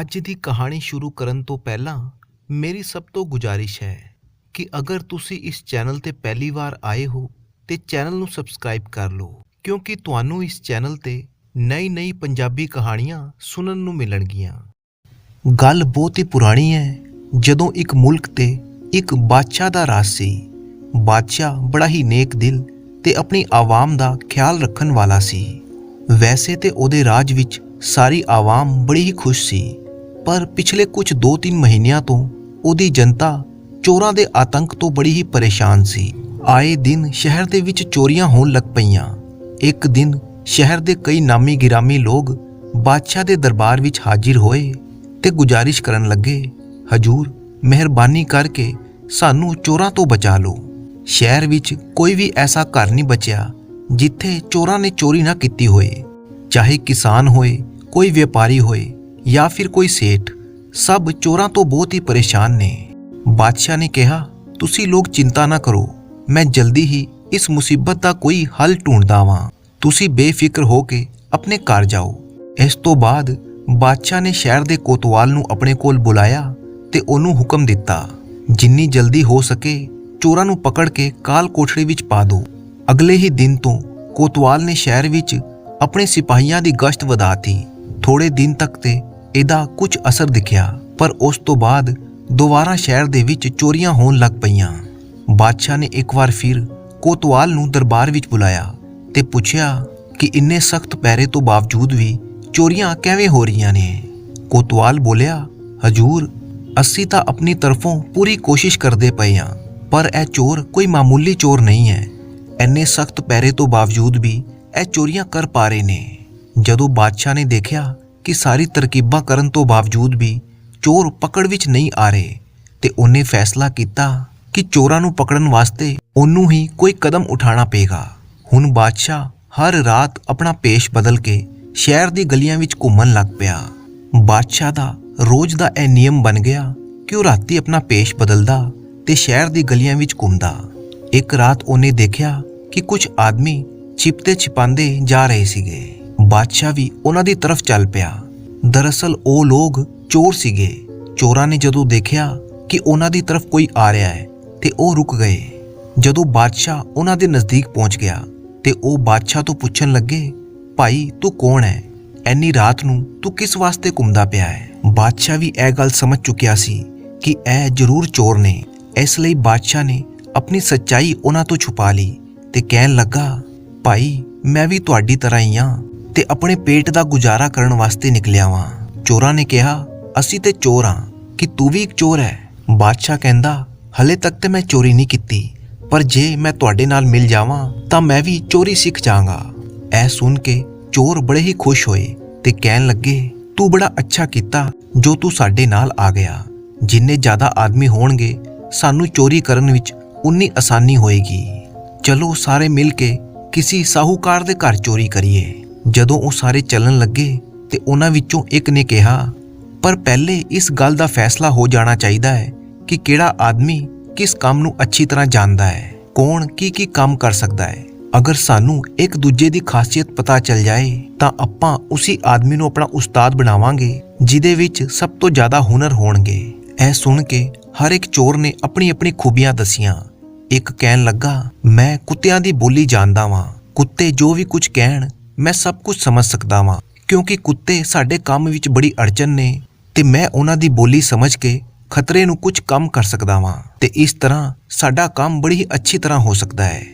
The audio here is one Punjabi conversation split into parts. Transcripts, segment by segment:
ਅੱਜ ਦੀ ਕਹਾਣੀ ਸ਼ੁਰੂ ਕਰਨ ਤੋਂ ਪਹਿਲਾਂ ਮੇਰੀ ਸਭ ਤੋਂ ਗੁਜ਼ਾਰਿਸ਼ ਹੈ ਕਿ ਅਗਰ ਤੁਸੀਂ ਇਸ ਚੈਨਲ ਤੇ ਪਹਿਲੀ ਵਾਰ ਆਏ ਹੋ ਤੇ ਚੈਨਲ ਨੂੰ ਸਬਸਕ੍ਰਾਈਬ ਕਰ ਲਓ, ਕਿਉਂਕਿ ਤੁਹਾਨੂੰ ਇਸ ਚੈਨਲ ਤੇ ਨਈ-ਨਈ ਪੰਜਾਬੀ ਕਹਾਣੀਆਂ ਸੁਣਨ ਨੂੰ ਮਿਲਣਗੀਆਂ। ਗੱਲ ਬਹੁਤ ਹੀ ਪੁਰਾਣੀ ਹੈ। ਜਦੋਂ ਇੱਕ ਮੁਲਕ ਤੇ ਇੱਕ ਬਾਦਸ਼ਾਹ ਦਾ ਰਾਜ ਸੀ, ਬਾਦਸ਼ਾਹ ਬੜਾ ਹੀ ਨੇਕ ਦਿਲ ਤੇ ਆਪਣੀ ਆਵਾਮ ਦਾ ਖਿਆਲ ਰੱਖਣ ਵਾਲਾ ਸੀ। ਵੈਸੇ ਤੇ ਉਹਦੇ ਰਾਜ ਵਿੱਚ ਸਾਰੀ ਆਵਾਮ ਬੜੀ ਹੀ ਖੁਸ਼ ਸੀ। ਪਰ ਪਿਛਲੇ ਕੁਝ 2-3 ਮਹੀਨਿਆਂ ਤੋਂ ਉਹਦੀ ਜਨਤਾ ਚੋਰਾਂ ਦੇ ਆਤੰਕ ਤੋਂ ਬੜੀ ਹੀ ਪਰੇਸ਼ਾਨ ਸੀ। ਆਏ ਦਿਨ ਸ਼ਹਿਰ ਦੇ ਵਿੱਚ ਚੋਰੀਆਂ ਹੋਣ ਲੱਗ ਪਈਆਂ। ਇੱਕ ਦਿਨ ਸ਼ਹਿਰ ਦੇ ਕਈ ਨਾਮੀ ਗਿਰਾਮੀ ਲੋਕ ਬਾਦਸ਼ਾਹ ਦੇ ਦਰਬਾਰ ਵਿੱਚ ਹਾਜ਼ਰ ਹੋਏ ਤੇ ਗੁਜ਼ਾਰਿਸ਼ ਕਰਨ ਲੱਗੇ, ਹਜੂਰ, ਮਿਹਰਬਾਨੀ ਕਰਕੇ ਸਾਨੂੰ ਚੋਰਾਂ ਤੋਂ ਬਚਾ ਲਓ। ਸ਼ਹਿਰ ਵਿੱਚ ਕੋਈ ਵੀ ਐਸਾ ਘਰ ਨਹੀਂ ਬਚਿਆ ਜਿੱਥੇ ਚੋਰਾਂ ਨੇ ਚੋਰੀ ਨਾ ਕੀਤੀ ਹੋਏ। ਚਾਹੇ ਕਿਸਾਨ ਹੋਏ, ਕੋਈ ਵਪਾਰੀ ਹੋਏ ਜਾਂ ਫਿਰ ਕੋਈ ਸੇਠ, ਸਭ ਚੋਰਾਂ ਤੋਂ ਬਹੁਤ ਹੀ ਪਰੇਸ਼ਾਨ ਨੇ। ਬਾਦਸ਼ਾਹ ਨੇ ਕਿਹਾ, ਤੁਸੀਂ ਲੋਕ ਚਿੰਤਾ ਨਾ ਕਰੋ, ਮੈਂ ਜਲਦੀ ਹੀ ਇਸ ਮੁਸੀਬਤ ਦਾ ਕੋਈ ਹੱਲ ਢੂੰਡਦਾ ਵਾਂ। ਤੁਸੀਂ ਬੇਫਿਕਰ ਹੋ ਕੇ ਆਪਣੇ ਘਰ ਜਾਓ। ਇਸ ਤੋਂ ਬਾਅਦ ਬਾਦਸ਼ਾਹ ਨੇ ਸ਼ਹਿਰ ਦੇ ਕੋਤਵਾਲ ਨੂੰ ਆਪਣੇ ਕੋਲ ਬੁਲਾਇਆ ਤੇ ਉਹਨੂੰ ਹੁਕਮ ਦਿੱਤਾ, ਜਿੰਨੀ ਜਲਦੀ ਹੋ ਸਕੇ, ਚੋਰਾਂ ਨੂੰ ਪਕੜ ਕੇ ਕਾਲ ਕੋਠੜੀ ਵਿੱਚ ਪਾ ਦਿਓ। ਅਗਲੇ ਹੀ ਦਿਨ ਤੋਂ ਕੋਤਵਾਲ ਨੇ ਸ਼ਹਿਰ ਵਿੱਚ ਆਪਣੇ ਸਿਪਾਹੀਆਂ ਦੀ ਗਸ਼ਤ ਵਧਾਤੀ। ਥੋੜੇ ਦਿਨ ਤੱਕ ਤੇ ਇਹਦਾ ਕੁਝ ਅਸਰ ਦਿਖਿਆ, ਪਰ ਉਸ ਤੋਂ ਬਾਅਦ ਦੁਬਾਰਾ ਸ਼ਹਿਰ ਦੇ ਵਿੱਚ ਚੋਰੀਆਂ ਹੋਣ ਲੱਗ ਪਈਆਂ। ਬਾਦਸ਼ਾਹ ਨੇ ਇੱਕ ਵਾਰ ਫਿਰ ਕੋਤਵਾਲ ਨੂੰ ਦਰਬਾਰ ਵਿੱਚ ਬੁਲਾਇਆ ਤੇ ਪੁੱਛਿਆ ਕਿ ਇੰਨੇ ਸਖਤ ਪੈਰੇ ਤੋਂ ਬਾਵਜੂਦ ਵੀ ਚੋਰੀਆਂ ਕਿਵੇਂ ਹੋ ਰਹੀਆਂ ਨੇ। ਕੋਤਵਾਲ ਬੋਲਿਆ, ਹਜੂਰ, ਅਸੀਂ ਤਾਂ ਆਪਣੀ ਤਰਫੋਂ ਪੂਰੀ ਕੋਸ਼ਿਸ਼ ਕਰਦੇ ਪਏ ਹਾਂ, ਪਰ ਇਹ ਚੋਰ ਕੋਈ ਮਾਮੂਲੀ ਚੋਰ ਨਹੀਂ ਹੈ। ਐਨੇ ਸਖਤ ਪੈਰੇ ਤੋਂ ਬਾਵਜੂਦ ਵੀ ਇਹ ਚੋਰੀਆਂ ਕਰ ਪਾ ਰਹੇ ਨੇ। ਜਦੋਂ ਬਾਦਸ਼ਾਹ ਨੇ ਦੇਖਿਆ ਕਿ ਸਾਰੀ ਤਰਕੀਬਾਂ ਕਰਨ ਤੋਂ ਬਾਵਜੂਦ ਵੀ ਚੋਰ ਪਕੜ ਵਿੱਚ ਨਹੀਂ ਆ ਰਹੇ ਤੇ ਉਹਨੇ ਫੈਸਲਾ ਕੀਤਾ ਕਿ ਚੋਰਾਂ ਨੂੰ ਪਕੜਨ ਵਾਸਤੇ ਉਹਨੂੰ ਹੀ ਕੋਈ ਕਦਮ ਉਠਾਉਣਾ ਪਏਗਾ। ਹੁਣ ਬਾਦਸ਼ਾਹ ਹਰ ਰਾਤ ਆਪਣਾ ਪੇਸ਼ ਬਦਲ ਕੇ ਸ਼ਹਿਰ ਦੀ ਗਲੀਆਂ ਵਿੱਚ ਘੁੰਮਣ ਲੱਗ ਪਿਆ। ਬਾਦਸ਼ਾਹ ਦਾ ਰੋਜ਼ ਦਾ ਇਹ ਨਿਯਮ ਬਣ ਗਿਆ ਕਿ ਉਹ ਰਾਤੀ ਆਪਣਾ ਪੇਸ਼ ਬਦਲਦਾ ਤੇ ਸ਼ਹਿਰ ਦੀ ਗਲੀਆਂ ਵਿੱਚ ਘੁੰਮਦਾ। ਇੱਕ ਰਾਤ ਉਹਨੇ ਦੇਖਿਆ ਕਿ ਕੁਝ ਆਦਮੀ ਛਿਪਤੇ ਛਿਪਾਂਦੇ ਜਾ ਰਹੇ ਸੀਗੇ। ਬਾਦਸ਼ਾਹ ਵੀ ਉਹਨਾਂ ਦੀ ਤਰਫ ਚੱਲ ਪਿਆ। ਦਰਅਸਲ ਉਹ ਲੋਕ ਚੋਰ ਸੀਗੇ। ਚੋਰਾਂ ਨੇ ਜਦੋਂ ਦੇਖਿਆ ਕਿ ਉਹਨਾਂ ਦੀ ਤਰਫ ਕੋਈ ਆ ਰਿਹਾ ਹੈ, ਤੇ ਉਹ ਰੁਕ ਗਏ। ਜਦੋਂ ਬਾਦਸ਼ਾਹ ਉਹਨਾਂ ਦੇ ਨਜ਼ਦੀਕ ਪਹੁੰਚ ਗਿਆ, ਤੇ ਉਹ ਬਾਦਸ਼ਾਹ ਤੋਂ ਪੁੱਛਣ ਲੱਗੇ, ਭਾਈ, ਤੂੰ ਕੌਣ ਹੈ? ਐਨੀ ਰਾਤ ਨੂੰ ਤੂੰ ਕਿਸ ਵਾਸਤੇ ਘੁੰਮਦਾ ਪਿਆ ਹੈ? ਬਾਦਸ਼ਾਹ ਵੀ ਇਹ ਗੱਲ ਸਮਝ ਚੁੱਕਿਆ ਸੀ ਕਿ ਇਹ ਜ਼ਰੂਰ ਚੋਰ ਨੇ। ਇਸ ਲਈ ਬਾਦਸ਼ਾਹ ਨੇ ਆਪਣੀ ਸੱਚਾਈ ਉਹਨਾਂ ਤੋਂ ਛੁਪਾ ਲਈ ਤੇ ਕਹਿਣ ਲੱਗਾ, ਭਾਈ, ਮੈਂ ਵੀ ਤੁਹਾਡੀ ਤਰ੍ਹਾਂ ਹੀ ਹਾਂ। ਤੇ ਆਪਣੇ ਪੇਟ ਦਾ ਗੁਜ਼ਾਰਾ ਕਰਨ ਵਾਸਤੇ ਨਿਕਲਿਆ ਵਾਂ। ਚੋਰਾਂ ਨੇ ਕਿਹਾ, ਅਸੀਂ ਤੇ ਚੋਰ ਹਾਂ ਕਿ ਤੂੰ ਵੀ ਇੱਕ ਚੋਰ ਹੈ। ਬਾਦਸ਼ਾਹ ਕਹਿੰਦਾ, ਹਲੇ ਤੱਕ ਤੇ ਮੈਂ ਚੋਰੀ ਨਹੀਂ ਕੀਤੀ, ਪਰ ਜੇ ਮੈਂ ਤੁਹਾਡੇ ਨਾਲ ਮਿਲ ਜਾਵਾਂ, ਤਾਂ ਮੈਂ ਵੀ ਚੋਰੀ ਸਿੱਖ ਜਾਵਾਂਗਾ। ਇਹ ਸੁਣ ਕੇ ਚੋਰ ਬੜੇ ਹੀ ਖੁਸ਼ ਹੋਏ ਤੇ ਕਹਿਣ ਲੱਗੇ, ਤੂੰ ਬੜਾ ਅੱਛਾ ਕੀਤਾ ਜੋ ਤੂੰ ਸਾਡੇ ਨਾਲ ਆ ਗਿਆ। ਜਿੰਨੇ ਜ਼ਿਆਦਾ ਆਦਮੀ ਹੋਣਗੇ, ਸਾਨੂੰ ਚੋਰੀ ਕਰਨ ਵਿੱਚ ਉਨੀ ਆਸਾਨੀ ਹੋਏਗੀ। ਚਲੋ ਸਾਰੇ ਮਿਲ ਕੇ ਕਿਸੇ ਸਾਹੂਕਾਰ ਦੇ ਘਰ ਚੋਰੀ ਕਰੀਏ। ਜਦੋਂ ਉਹ ਸਾਰੇ ਚੱਲਣ ਲੱਗੇ ਤੇ ਉਹਨਾਂ ਵਿੱਚੋਂ ਇੱਕ ਨੇ ਕਿਹਾ, ਪਰ ਪਹਿਲੇ ਇਸ ਗੱਲ ਦਾ ਫੈਸਲਾ ਹੋ ਜਾਣਾ ਚਾਹੀਦਾ ਹੈ ਕਿ ਕਿਹੜਾ ਆਦਮੀ ਕਿਸ ਕੰਮ ਨੂੰ ਅੱਛੀ ਤਰ੍ਹਾਂ ਜਾਣਦਾ ਹੈ, ਕੌਣ ਕੀ ਕੀ ਕੰਮ ਕਰ ਸਕਦਾ ਹੈ। ਅਗਰ ਸਾਨੂੰ ਇੱਕ ਦੂਜੇ ਦੀ ਖਾਸੀਅਤ ਪਤਾ ਚੱਲ ਜਾਏ, ਤਾਂ ਆਪਾਂ ਉਸੇ ਆਦਮੀ ਨੂੰ ਆਪਣਾ ਉਸਤਾਦ ਬਣਾਵਾਂਗੇ, ਜਿਹਦੇ ਵਿੱਚ ਸਭ ਤੋਂ ਜ਼ਿਆਦਾ ਹੁਨਰ ਹੋਣਗੇ। ਇਹ ਸੁਣ ਕੇ ਹਰ ਇੱਕ ਚੋਰ ਨੇ ਆਪਣੀ ਆਪਣੀ ਖੂਬੀਆਂ ਦਸੀਆਂ। ਇੱਕ ਕਹਿਣ ਲੱਗਾ, ਮੈਂ ਕੁੱਤਿਆਂ ਦੀ ਬੋਲੀ ਜਾਣਦਾ ਵਾਂ। ਕੁੱਤੇ ਜੋ ਵੀ ਕੁਝ ਕਹਿਣ ਮੈਂ ਸਭ ਕੁਝ ਸਮਝ ਸਕਦਾ ਵਾਂ, ਕਿਉਂਕਿ ਕੁੱਤੇ ਸਾਡੇ ਕੰਮ ਵਿੱਚ ਬੜੀ ਅੜਚਨ ਨੇ ਤੇ ਮੈਂ ਉਹਨਾਂ ਦੀ ਬੋਲੀ ਸਮਝ ਕੇ ਖਤਰੇ ਨੂੰ ਕੁਝ ਕਮ ਕਰ ਸਕਦਾ ਵਾਂ। ਤੇ ਇਸ ਤਰ੍ਹਾਂ ਸਾਡਾ ਕੰਮ ਬੜੀ ਹੀ ਅੱਛੀ ਤਰ੍ਹਾਂ ਹੋ ਸਕਦਾ ਹੈ।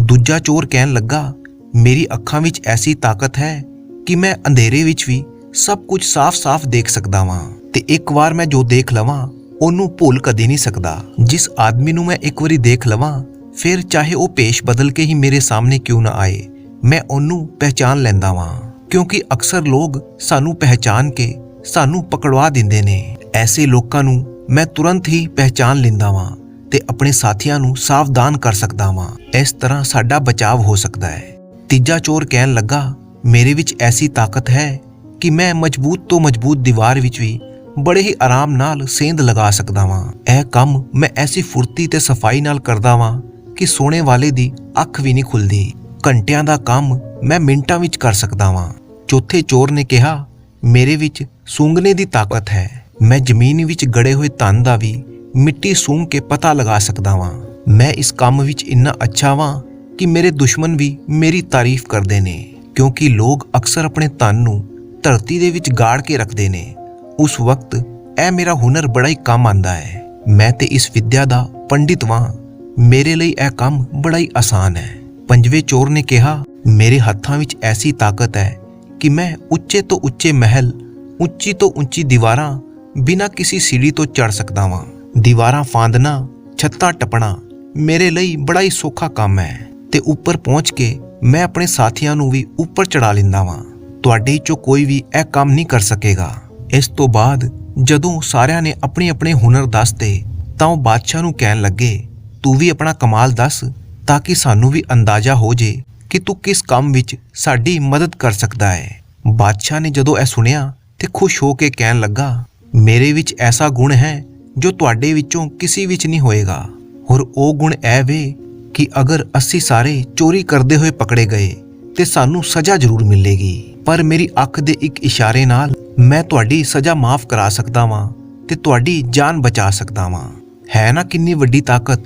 ਦੂਜਾ ਚੋਰ ਕਹਿਣ ਲੱਗਾ, ਮੇਰੀ ਅੱਖਾਂ ਵਿੱਚ ਐਸੀ ਤਾਕਤ ਹੈ ਕਿ ਮੈਂ ਅੰਧੇਰੇ ਵਿੱਚ ਵੀ ਸਭ ਕੁਝ ਸਾਫ਼-ਸਾਫ਼ ਦੇਖ ਸਕਦਾ ਵਾਂ। ਤੇ ਇੱਕ ਵਾਰ ਮੈਂ ਜੋ ਦੇਖ ਲਵਾਂ, ਉਹਨੂੰ ਭੁੱਲ ਕਦੇ ਨਹੀਂ ਸਕਦਾ। ਜਿਸ ਆਦਮੀ ਨੂੰ ਮੈਂ ਇੱਕ ਵਾਰੀ ਦੇਖ ਲਵਾਂ, ਫਿਰ ਚਾਹੇ ਉਹ ਪੇਸ਼ ਬਦਲ ਕੇ ਹੀ ਮੇਰੇ ਸਾਹਮਣੇ ਕਿਉਂ ਨਾ ਆਏ। ਮੈਂ ਉਹਨੂੰ ਪਹਿਚਾਨ ਲੈਂਦਾ ਵਾਂ, ਕਿਉਂਕਿ ਅਕਸਰ ਲੋਕ ਸਾਨੂੰ ਪਹਿਚਾਨ ਕੇ ਸਾਨੂੰ ਪਕੜਵਾ ਦਿੰਦੇ ਨੇ। ਐਸੇ ਲੋਕਾਂ ਨੂੰ ਮੈਂ ਤੁਰੰਤ ਹੀ ਪਹਿਚਾਨ ਲੈਂਦਾ ਵਾਂ ਤੇ ਆਪਣੇ ਸਾਥੀਆਂ ਨੂੰ ਸਾਵਧਾਨ ਕਰ ਸਕਦਾ ਵਾਂ। ਇਸ ਤਰ੍ਹਾਂ ਸਾਡਾ ਬਚਾਵ ਹੋ ਸਕਦਾ ਹੈ। ਤੀਜਾ ਚੋਰ ਕਹਿਣ ਲੱਗਾ, ਮੇਰੇ ਵਿੱਚ ਐਸੀ ਤਾਕਤ ਹੈ ਕਿ ਮੈਂ ਮਜ਼ਬੂਤ ਤੋਂ ਮਜ਼ਬੂਤ ਦੀਵਾਰ ਵਿੱਚ ਵੀ ਬੜੇ ਹੀ ਆਰਾਮ ਨਾਲ ਸੇਂਧ ਲਗਾ ਸਕਦਾ ਵਾਂ। ਇਹ ਕੰਮ ਮੈਂ ਐਸੀ ਫੁਰਤੀ ਤੇ ਸਫ਼ਾਈ ਨਾਲ ਕਰਦਾ ਵਾਂ ਕਿ ਸੋਨੇ ਵਾਲੇ ਦੀ ਅੱਖ ਵੀ ਨਹੀਂ ਖੁੱਲਦੀ। ਘੰਟਿਆਂ ਦਾ ਕੰਮ ਮੈਂ ਮਿੰਟਾਂ ਵਿੱਚ ਕਰ ਸਕਦਾ ਵਾਂ। ਚੌਥੇ ਚੋਰ ਨੇ ਕਿਹਾ, ਮੇਰੇ ਵਿੱਚ ਸੂੰਘਣੇ ਦੀ ਤਾਕਤ ਹੈ। ਮੈਂ ਜ਼ਮੀਨ ਵਿੱਚ ਗੜੇ ਹੋਏ ਧਨ ਦਾ ਵੀ ਮਿੱਟੀ ਸੂੰਘ ਕੇ ਪਤਾ ਲਗਾ ਸਕਦਾ ਵਾਂ। ਮੈਂ ਇਸ ਕੰਮ ਵਿੱਚ ਇੰਨਾ ਅੱਛਾ ਵਾਂ ਕਿ ਮੇਰੇ ਦੁਸ਼ਮਣ ਵੀ ਮੇਰੀ ਤਾਰੀਫ ਕਰਦੇ ਨੇ, ਕਿਉਂਕਿ ਲੋਕ ਅਕਸਰ ਆਪਣੇ ਧਨ ਨੂੰ ਧਰਤੀ ਦੇ ਵਿੱਚ ਗਾੜ ਕੇ ਰੱਖਦੇ ਨੇ। ਉਸ ਵਕਤ ਇਹ ਮੇਰਾ ਹੁਨਰ ਬੜਾ ਹੀ ਕੰਮ ਆਂਦਾ ਹੈ। ਮੈਂ ਤੇ ਇਸ ਵਿੱਦਿਆ ਦਾ ਪੰਡਿਤ ਵਾਂ। ਮੇਰੇ ਲਈ ਇਹ ਕੰਮ ਬੜਾ ਹੀ ਆਸਾਨ ਹੈ। ਪੰਜਵੇਂ ਚੋਰ ਨੇ ਕਿਹਾ, ਮੇਰੇ ਹੱਥਾਂ ਵਿੱਚ ਐਸੀ ਤਾਕਤ ਹੈ ਕਿ ਮੈਂ ਉੱਚੇ ਤੋਂ ਉੱਚੇ ਮਹਿਲ, ਉੱਚੀ ਤੋਂ ਉੱਚੀ ਦੀਵਾਰਾਂ ਬਿਨਾਂ ਕਿਸੇ ਸੀੜੀ ਤੋਂ ਚੜ ਸਕਦਾ ਵਾਂ। ਦੀਵਾਰਾਂ ਫਾਂਦਣਾ ਛੱਤਾਂ ਟੱਪਣਾ ਮੇਰੇ ਲਈ ਬੜਾ ਹੀ ਸੌਖਾ ਕੰਮ ਹੈ ਤੇ ਉੱਪਰ ਪਹੁੰਚ ਕੇ ਮੈਂ ਆਪਣੇ ਸਾਥੀਆਂ ਨੂੰ ਵੀ ਉੱਪਰ ਚੜਾ ਲੈਂਦਾ ਵਾਂ। ਤੁਹਾਡੇ ਚੋਂ ਕੋਈ ਵੀ ਇਹ ਕੰਮ ਨਹੀਂ ਕਰ ਸਕੇਗਾ। ਇਸ ਤੋਂ ਬਾਅਦ ਜਦੋਂ ਸਾਰਿਆਂ ਨੇ ਆਪਣੇ ਆਪਣੇ ਹੁਨਰ ਦੱਸਦੇ ਤਾਂ ਉਹ ਬਾਦਸ਼ਾਹ ਨੂੰ ਕਹਿਣ ਲੱਗੇ, ਤੂੰ ਵੀ ਆਪਣਾ ਕਮਾਲ ਦੱਸ ਤਾਂ ਕਿ ਸਾਨੂੰ ਵੀ ਅੰਦਾਜ਼ਾ ਹੋ ਜੇ ਕਿ ਤੂੰ ਕਿਸ ਕੰਮ ਵਿੱਚ ਸਾਡੀ ਮਦਦ ਕਰ ਸਕਦਾ ਹੈ। ਬਾਦਸ਼ਾਹ ਨੇ ਜਦੋਂ ਇਹ ਸੁਣਿਆ ਤੇ ਖੁਸ਼ ਹੋ ਕੇ ਕਹਿਣ ਲੱਗਾ, ਮੇਰੇ ਵਿੱਚ ਐਸਾ ਗੁਣ ਹੈ ਜੋ ਤੁਹਾਡੇ ਵਿੱਚੋਂ ਕਿਸੇ ਵਿੱਚ ਨਹੀਂ ਹੋਏਗਾ। ਹੋਰ ਉਹ ਗੁਣ ਇਹ ਵੇ ਕਿ ਅਗਰ ਅਸੀਂ ਸਾਰੇ ਚੋਰੀ ਕਰਦੇ ਹੋਏ ਪਕੜੇ ਗਏ ਤੇ ਸਾਨੂੰ ਸਜ਼ਾ ਜ਼ਰੂਰ ਮਿਲੇਗੀ। ਪਰ ਮੇਰੀ ਅੱਖ ਦੇ ਇੱਕ ਇਸ਼ਾਰੇ ਨਾਲ ਮੈਂ ਤੁਹਾਡੀ ਸਜ਼ਾ ਮਾਫ ਕਰਾ ਸਕਦਾ ਵਾਂ ਤੇ ਤੁਹਾਡੀ ਜਾਨ ਬਚਾ ਸਕਦਾ ਵਾਂ। ਹੈ ਨਾ ਕਿੰਨੀ ਵੱਡੀ ਤਾਕਤ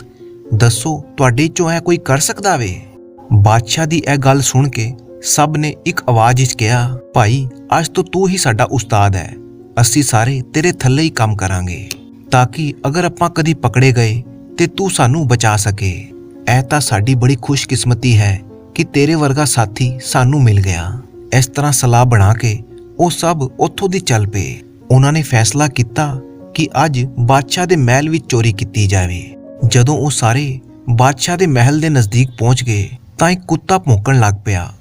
ਦੱਸੋ, ਤੁਹਾਡੇ ਚੋਂ ਇਹ ਕੋਈ ਕਰ ਸਕਦਾ ਵੇ? ਬਾਦਸ਼ਾਹ ਦੀ ਇਹ ਗੱਲ ਸੁਣ ਕੇ ਸਭ ਨੇ ਇੱਕ ਆਵਾਜ਼ ਵਿੱਚ ਕਿਹਾ, ਭਾਈ, ਅੱਜ ਤੋਂ ਤੂੰ ਹੀ ਸਾਡਾ ਉਸਤਾਦ ਹੈ। ਅਸੀਂ ਸਾਰੇ ਤੇਰੇ ਥੱਲੇ ਹੀ ਕੰਮ ਕਰਾਂਗੇ, ਤਾਂ ਕਿ ਅਗਰ ਆਪਾਂ ਕਦੀ ਪਕੜੇ ਗਏ ਤੇ ਤੂੰ ਸਾਨੂੰ ਬਚਾ ਸਕੇ। ਇਹ ਤਾਂ ਸਾਡੀ ਬੜੀ ਖੁਸ਼ਕਿਸਮਤੀ ਹੈ ਕਿ ਤੇਰੇ ਵਰਗਾ ਸਾਥੀ ਸਾਨੂੰ ਮਿਲ ਗਿਆ। ਇਸ ਤਰ੍ਹਾਂ ਸਲਾਹ ਬਣਾ ਕੇ ਉਹ ਸਭ ਉੱਥੋਂ ਦੀ ਚੱਲ ਪਏ। ਉਹਨਾਂ ਨੇ ਫੈਸਲਾ ਕੀਤਾ ਕਿ ਅੱਜ ਬਾਦਸ਼ਾਹ ਦੇ ਮਹਿਲ ਵਿੱਚ ਚੋਰੀ ਕੀਤੀ ਜਾਵੇ। ਜਦੋਂ ਉਹ ਸਾਰੇ ਬਾਦਸ਼ਾਹ ਦੇ ਮਹਿਲ ਦੇ ਨਜ਼ਦੀਕ ਪਹੁੰਚ ਗਏ ਤਾਂ ਇੱਕ ਕੁੱਤਾ ਭੌਂਕਣ ਲੱਗ ਪਿਆ।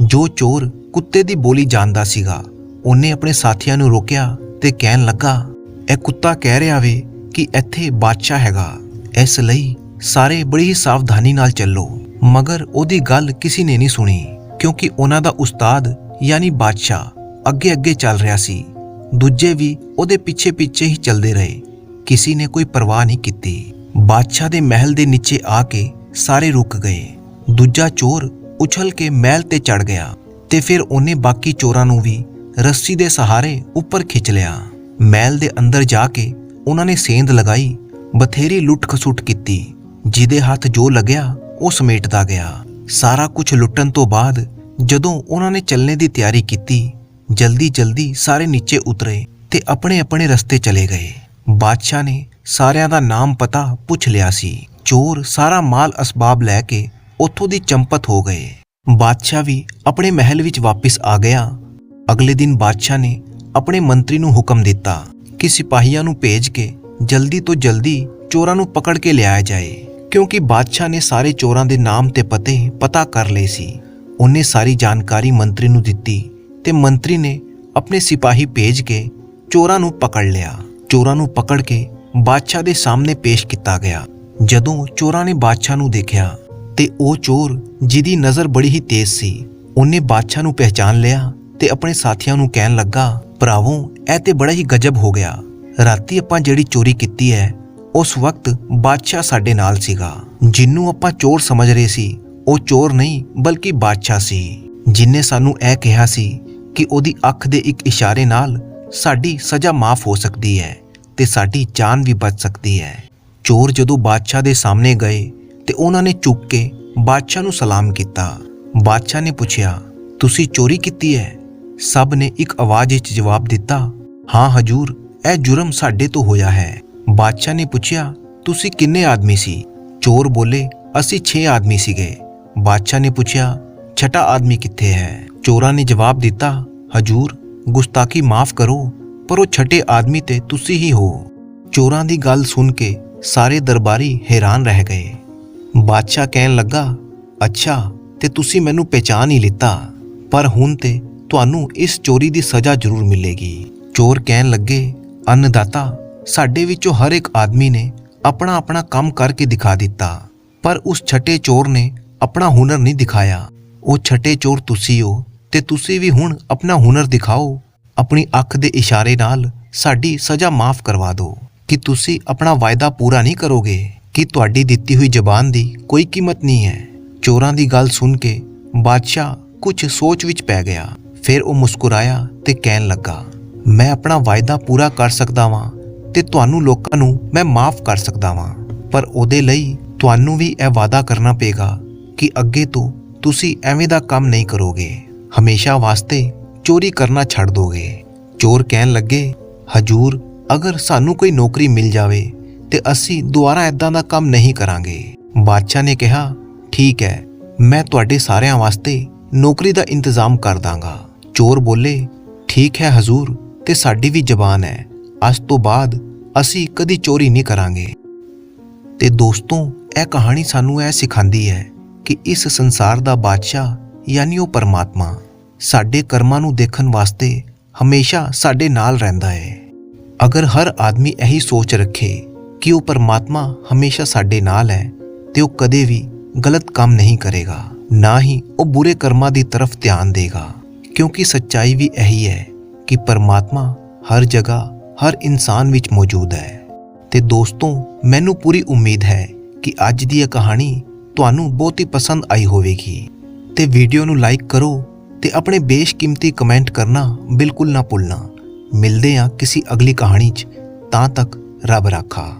ਜੋ ਚੋਰ ਕੁੱਤੇ ਦੀ ਬੋਲੀ ਜਾਣਦਾ ਸੀਗਾ, ਉਹਨੇ ਆਪਣੇ ਸਾਥੀਆਂ ਨੂੰ ਰੋਕਿਆ ਤੇ ਕਹਿਣ ਲੱਗਾ, ਇਹ ਕੁੱਤਾ ਕਹਿ ਰਿਹਾ ਵੇ ਕਿ ਇੱਥੇ ਬਾਦਸ਼ਾਹ ਹੈਗਾ। ਇਸ ਲਈ ਸਾਰੇ ਬੜੀ ਹੀ ਸਾਵਧਾਨੀ ਨਾਲ ਚੱਲੋ। ਮਗਰ ਉਹਦੀ ਗੱਲ ਕਿਸੇ ਨੇ ਨਹੀਂ ਸੁਣੀ, ਕਿਉਂਕਿ ਉਹਨਾਂ ਦਾ ਉਸਤਾਦ ਯਾਨੀ ਬਾਦਸ਼ਾਹ ਅੱਗੇ ਅੱਗੇ ਚੱਲ ਰਿਹਾ ਸੀ। ਦੂਜੇ ਵੀ ਉਹਦੇ ਪਿੱਛੇ ਪਿੱਛੇ ਹੀ ਚੱਲਦੇ ਰਹੇ। ਕਿਸੇ ਨੇ ਕੋਈ ਪਰਵਾਹ ਨਹੀਂ ਕੀਤੀ। ਬਾਦਸ਼ਾਹ ਦੇ ਮਹਿਲ ਦੇ ਨੀਚੇ ਆ ਕੇ ਸਾਰੇ ਰੁਕ ਗਏ। ਦੂਜਾ ਚੋਰ ਉਛਲ ਕੇ ਮਹਿਲ ਤੇ ਚੜ ਗਿਆ ਤੇ ਫਿਰ ਉਹਨੇ ਬਾਕੀ ਚੋਰਾਂ ਨੂੰ ਵੀ ਰੱਸੀ ਦੇ ਸਹਾਰੇ ਉੱਪਰ ਖਿੱਚ ਲਿਆ। ਮਹਿਲ ਦੇ ਅੰਦਰ ਜਾ ਕੇ ਉਹਨਾਂ ਨੇ ਸੇਂਧ ਲਗਾਈ, ਬਥੇਰੀ ਲੁੱਟ ਖਸੁੱਟ ਕੀਤੀ। ਜਿਹਦੇ ਹੱਥ ਜੋ ਲੱਗਿਆ, ਉਹ ਸਮੇਟਦਾ ਗਿਆ। ਸਾਰਾ ਕੁਝ ਲੁੱਟਣ ਤੋਂ ਬਾਅਦ ਜਦੋਂ ਉਹਨਾਂ ਨੇ ਚੱਲਣੇ ਦੀ ਤਿਆਰੀ ਕੀਤੀ ਜਲਦੀ ਜਲਦੀ ਸਾਰੇ ਨੀਚੇ ਉਤਰੇ ਤੇ ਆਪਣੇ ਆਪਣੇ ਰਸਤੇ ਚਲੇ ਗਏ। ਬਾਦਸ਼ਾਹ ਨੇ ਸਾਰਿਆਂ ਦਾ ਨਾਮ ਪਤਾ ਪੁੱਛ ਲਿਆ ਸੀ। ਚੋਰ ਸਾਰਾ ਮਾਲ ਅਸਬਾਬ ਲੈ ਕੇ ਉੱਥੋਂ ਦੀ ਚੰਪਤ ਹੋ ਗਏ। ਬਾਦਸ਼ਾਹ ਵੀ ਆਪਣੇ ਮਹਿਲ ਵਿੱਚ ਵਾਪਸ ਆ ਗਿਆ। ਅਗਲੇ ਦਿਨ ਬਾਦਸ਼ਾਹ ਨੇ ਆਪਣੇ ਮੰਤਰੀ ਨੂੰ ਹੁਕਮ ਦਿੱਤਾ ਕਿ ਸਿਪਾਹੀਆਂ ਨੂੰ ਭੇਜ ਕੇ ਜਲਦੀ ਤੋਂ ਜਲਦੀ ਚੋਰਾਂ ਨੂੰ ਪਕੜ ਕੇ ਲਿਆਇਆ ਜਾਏ। ਕਿਉਂਕਿ ਬਾਦਸ਼ਾਹ ਨੇ ਸਾਰੇ ਚੋਰਾਂ ਦੇ ਨਾਮ ਤੇ ਪਤੇ ਪਤਾ ਕਰ ਲਏ ਸੀ। ਉਹਨੇ ਸਾਰੀ ਜਾਣਕਾਰੀ ਮੰਤਰੀ ਨੂੰ ਦਿੱਤੀ ਤੇ ਮੰਤਰੀ ਨੇ ਆਪਣੇ ਸਿਪਾਹੀ ਭੇਜ ਕੇ ਚੋਰਾਂ ਨੂੰ ਪਕੜ ਲਿਆ। ਚੋਰਾਂ ਨੂੰ ਪਕੜ ਕੇ ਬਾਦਸ਼ਾਹ ਦੇ ਸਾਹਮਣੇ ਪੇਸ਼ ਕੀਤਾ ਗਿਆ। ਜਦੋਂ ਚੋਰਾਂ ਨੇ ਬਾਦਸ਼ਾਹ ਨੂੰ ਦੇਖਿਆ, ਤੇ ਉਹ ਚੋਰ ਜਿਹਦੀ ਨਜ਼ਰ ਬੜੀ ਹੀ ਤੇਜ਼ ਸੀ, ਉਹਨੇ ਬਾਦਸ਼ਾਹ ਨੂੰ ਪਹਿਚਾਨ ਲਿਆ ਤੇ ਆਪਣੇ ਸਾਥੀਆਂ ਨੂੰ ਕਹਿਣ ਲੱਗਾ, ਭਰਾਵੋ, ਇਹ ਤੇ ਬੜਾ ਹੀ ਗਜਬ ਹੋ ਗਿਆ। ਰਾਤੀ ਆਪਾਂ ਜਿਹੜੀ ਚੋਰੀ ਕੀਤੀ ਹੈ, ਉਸ ਵਕਤ ਬਾਦਸ਼ਾਹ ਸਾਡੇ ਨਾਲ ਸੀਗਾ। ਜਿੰਨੂੰ ਆਪਾਂ ਚੋਰ ਸਮਝ ਰਹੇ ਸੀ, ਉਹ ਚੋਰ ਨਹੀਂ, ਬਲਕਿ ਬਾਦਸ਼ਾਹ ਸੀ। ਜਿਨੇ ਸਾਨੂੰ ਇਹ ਕਿਹਾ ਸੀ ਕਿ ਉਹਦੀ ਅੱਖ ਦੇ ਇੱਕ ਇਸ਼ਾਰੇ ਨਾਲ ਸਾਡੀ ਸਜ਼ਾ ਮਾਫ ਹੋ ਸਕਦੀ ਹੈ। ਤੇ ਸਾਡੀ ਜਾਨ ਵੀ ਬਚ ਸਕਦੀ ਹੈ। ਚੋਰ ਜਦੋਂ ਬਾਦਸ਼ਾਹ ਦੇ ਸਾਹਮਣੇ ਗਏ ਤੇ ਉਹਨਾਂ ਨੇ ਚੁੱਕ ਕੇ ਬਾਦਸ਼ਾਹ ਨੂੰ ਸਲਾਮ ਕੀਤਾ। ਬਾਦਸ਼ਾਹ ਨੇ ਪੁੱਛਿਆ, ਤੁਸੀਂ ਚੋਰੀ ਕੀਤੀ ਹੈ? ਸਭ ਨੇ ਇੱਕ ਆਵਾਜ਼ ਵਿੱਚ ਜਵਾਬ ਦਿੱਤਾ, ਹਾਂ ਹਜੂਰ, ਇਹ ਜੁਰਮ ਸਾਡੇ ਤੋਂ ਹੋਇਆ ਹੈ। ਬਾਦਸ਼ਾਹ ਨੇ ਪੁੱਛਿਆ, ਤੁਸੀਂ ਕਿੰਨੇ ਆਦਮੀ ਸੀ? ਚੋਰ ਬੋਲੇ, ਅਸੀਂ 6 ਆਦਮੀ ਸੀਗੇ। ਬਾਦਸ਼ਾਹ ਨੇ ਪੁੱਛਿਆ, ਛਟਾ ਆਦਮੀ ਕਿੱਥੇ ਹੈ? ਚੋਰਾਂ ਨੇ ਜਵਾਬ ਦਿੱਤਾ, ਹਜੂਰ, ਗੁਸਤਾਖੀ ਮਾਫ ਕਰੋ ਪਰ ਉਹ ਛਟੇ ਆਦਮੀ ਤੇ ਤੁਸੀਂ ਹੀ ਹੋ। ਚੋਰਾਂ ਦੀ ਗੱਲ ਸੁਣ ਕੇ ਸਾਰੇ ਦਰਬਾਰੀ ਹੈਰਾਨ ਰਹਿ ਗਏ। ਬਾਦਸ਼ਾਹ ਕਹਿਣ ਲੱਗਾ, ਅੱਛਾ, ਤੇ ਤੁਸੀਂ ਮੈਨੂੰ ਪਹਿਚਾਨ ਹੀ ਲਿੱਤਾ। ਪਰ ਹੁਣ ਤੇ ਤੁਹਾਨੂੰ ਇਸ ਚੋਰੀ ਦੀ ਸਜ਼ਾ ਜ਼ਰੂਰ ਮਿਲੇਗੀ। ਚੋਰ ਕਹਿਣ ਲੱਗੇ, ਅੰਨਦਾਤਾ, ਸਾਡੇ ਵਿੱਚੋਂ ਹਰ ਇੱਕ ਆਦਮੀ ਨੇ ਆਪਣਾ ਆਪਣਾ ਕੰਮ ਕਰਕੇ ਦਿਖਾ ਦਿੱਤਾ। ਪਰ ਉਸ ਛੱਟੇ ਚੋਰ ਨੇ ਆਪਣਾ ਹੁਨਰ ਨਹੀਂ ਦਿਖਾਇਆ। ਉਹ ਛੱਟੇ ਚੋਰ ਤੁਸੀਂ ਹੋ, ਤੇ ਤੁਸੀਂ ਵੀ ਹੁਣ ਆਪਣਾ ਹੁਨਰ ਦਿਖਾਓ। ਆਪਣੀ ਅੱਖ ਦੇ ਇਸ਼ਾਰੇ ਨਾਲ ਸਾਡੀ ਸਜ਼ਾ ਮਾਫ ਕਰਵਾ ਦਿਓ। ਕਿ ਤੁਸੀਂ ਆਪਣਾ ਵਾਅਦਾ ਪੂਰਾ ਨਹੀਂ ਕਰੋਗੇ? ਕਿ ਤੁਹਾਡੀ ਦਿੱਤੀ ਹੋਈ ਜ਼ਬਾਨ ਦੀ ਕੋਈ ਕੀਮਤ ਨਹੀਂ ਹੈ? ਚੋਰਾਂ ਦੀ ਗੱਲ ਸੁਣ ਕੇ ਬਾਦਸ਼ਾਹ ਕੁਝ ਸੋਚ ਵਿੱਚ ਪੈ ਗਿਆ। ਫਿਰ ਉਹ ਮੁਸਕਰਾਇਆ ਤੇ ਕਹਿਣ ਲੱਗਾ, ਮੈਂ ਆਪਣਾ ਵਾਅਦਾ ਪੂਰਾ ਕਰ ਸਕਦਾ ਵਾਂ ਤੇ ਤੁਹਾਨੂੰ ਲੋਕਾਂ ਨੂੰ ਮੈਂ ਮਾਫ ਕਰ ਸਕਦਾ ਵਾਂ। ਪਰ ਉਹਦੇ ਲਈ ਤੁਹਾਨੂੰ ਵੀ ਇਹ ਵਾਅਦਾ ਕਰਨਾ ਪਏਗਾ ਕਿ ਅੱਗੇ ਤੋਂ ਤੁਸੀਂ ਐਵੇਂ ਦਾ ਕੰਮ ਨਹੀਂ ਕਰੋਗੇ। ਹਮੇਸ਼ਾ ਵਾਸਤੇ ਚੋਰੀ ਕਰਨਾ ਛੱਡ ਦੋਗੇ। ਚੋਰ ਕਹਿਣ ਲੱਗੇ, ਹਜੂਰ, ਅਗਰ ਸਾਨੂੰ ਕੋਈ ਨੌਕਰੀ ਮਿਲ ਜਾਵੇ, ਤੇ ਅਸੀਂ ਦੁਬਾਰਾ ਐਦਾਂ ਦਾ ਕੰਮ ਨਹੀਂ ਕਰਾਂਗੇ। ਬਾਦਸ਼ਾਹ ਨੇ ਕਿਹਾ, ਠੀਕ ਹੈ, ਮੈਂ ਤੁਹਾਡੇ ਸਾਰਿਆਂ ਵਾਸਤੇ ਨੌਕਰੀ ਦਾ ਇੰਤਜ਼ਾਮ ਕਰ ਦਾਂਗਾ। ਚੋਰ ਬੋਲੇ, ਠੀਕ ਹੈ ਹਜ਼ੂਰ, ਤੇ ਸਾਡੀ ਵੀ ਜ਼ਬਾਨ ਹੈ। ਅੱਜ ਤੋਂ ਬਾਅਦ ਅਸੀਂ ਕਦੀ ਚੋਰੀ ਨਹੀਂ ਕਰਾਂਗੇ। ਤੇ ਦੋਸਤੋ, ਇਹ ਕਹਾਣੀ ਸਾਨੂੰ ਇਹ ਸਿਖਾਉਂਦੀ ਹੈ ਕਿ ਇਸ ਸੰਸਾਰ ਦਾ ਬਾਦਸ਼ਾਹ, ਯਾਨੀ ਉਹ ਪਰਮਾਤਮਾ ਸਾਡੇ ਕਰਮਾਂ ਨੂੰ ਦੇਖਣ ਵਾਸਤੇ ਹਮੇਸ਼ਾ ਸਾਡੇ ਨਾਲ ਰਹਿੰਦਾ ਹੈ। ਅਗਰ ਹਰ ਆਦਮੀ ਇਹੀ ਸੋਚ ਰੱਖੇ ਕਿ ਉਹ ਪਰਮਾਤਮਾ ਹਮੇਸ਼ਾ ਸਾਡੇ ਨਾਲ ਹੈ, ਤੇ ਉਹ ਕਦੇ ਵੀ ਗਲਤ ਕੰਮ ਨਹੀਂ ਕਰੇਗਾ, ਨਾ ਹੀ ਉਹ ਬੁਰੇ ਕਰਮਾਂ ਦੀ ਤਰਫ ਧਿਆਨ ਦੇਗਾ। ਕਿਉਂਕਿ ਸੱਚਾਈ ਵੀ ਇਹੀ ਹੈ ਕਿ ਪਰਮਾਤਮਾ ਹਰ ਜਗ੍ਹਾ, ਹਰ ਇਨਸਾਨ ਵਿੱਚ ਮੌਜੂਦ ਹੈ। ਤੇ ਦੋਸਤੋ, ਮੈਨੂੰ ਪੂਰੀ ਉਮੀਦ ਹੈ ਕਿ ਅੱਜ ਦੀ ਇਹ ਕਹਾਣੀ ਤੁਹਾਨੂੰ ਬਹੁਤ ਹੀ ਪਸੰਦ ਆਈ ਹੋਵੇਗੀ। ਤੇ ਵੀਡੀਓ ਨੂੰ ਲਾਈਕ ਕਰੋ ਤੇ ਆਪਣੇ ਬੇਸ਼ਕੀਮਤੀ ਕਮੈਂਟ ਕਰਨਾ ਬਿਲਕੁਲ ਨਾ ਭੁੱਲਣਾ। ਮਿਲਦੇ ਹਾਂ ਕਿਸੇ ਅਗਲੀ ਕਹਾਣੀ 'ਚ। ਤਾਂ ਤੱਕ ਰੱਬ ਰਾਖਾ।